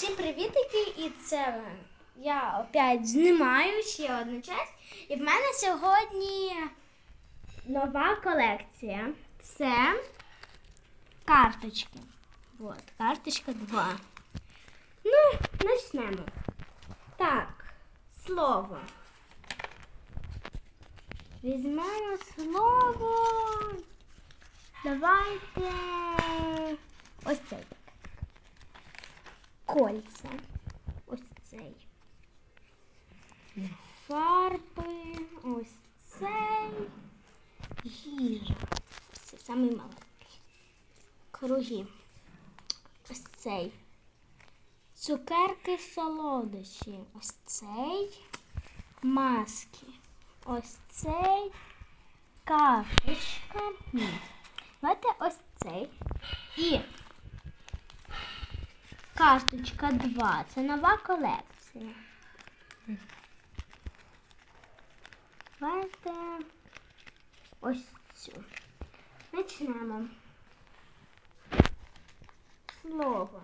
Всім привітики! І це я опять знімаю ще одну часть. І в мене сьогодні нова колекція. Це карточки. От, карточка 2. Ну, почнемо. Так, слово. Візьмемо слово. Давайте ось цей. Кольця. Ось цей. Фарби. Ось цей. Їжа. Це самий маленький. Круги. Ось цей. Цукерки солодощі. Ось цей. Маски. Ось цей. Карточка. Ні. Давайте ось цей. І карточка 2. Це нова колекція. Давайте ось цю. Почнемо. Слово.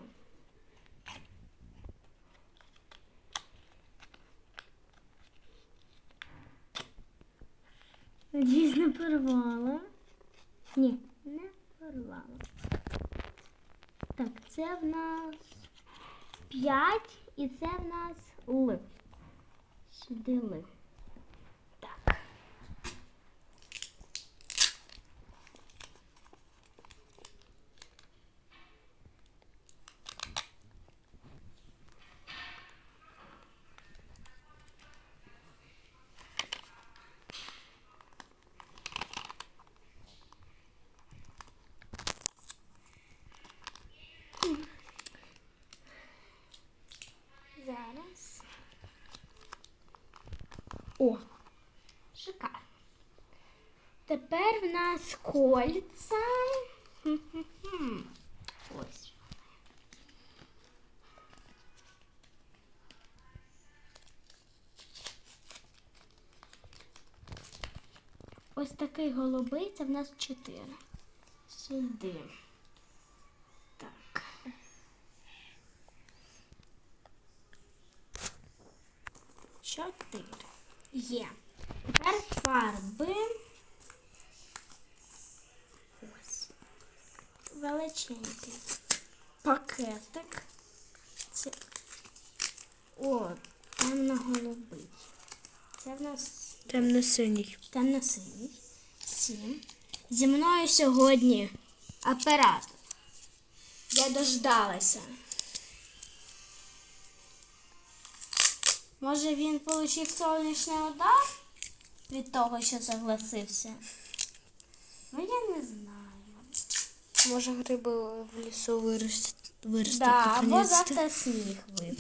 Надіюсь, не порвала. Ні, не порвала. Так, це в нас 5 і це в нас Л. Сюди Л. Так. Зараз. О, шикарно. Тепер в нас кольця. Хм-хм-хм. Ось. Ось такий голубий, це в нас чотири. Сюди. Так. Чотири. Є. Тепер фарби. Ось. Величенький пакетик. Це. О, темно-голубий. Це в нас Темно-синій. темно-синій. Сім. Зі мною сьогодні оператор. Я дождалася. Може він отримав сонячний удар від того, що загласився? Ну я не знаю. Може гриби в лісу вирости, Так, Да, або завтра сніг випаде.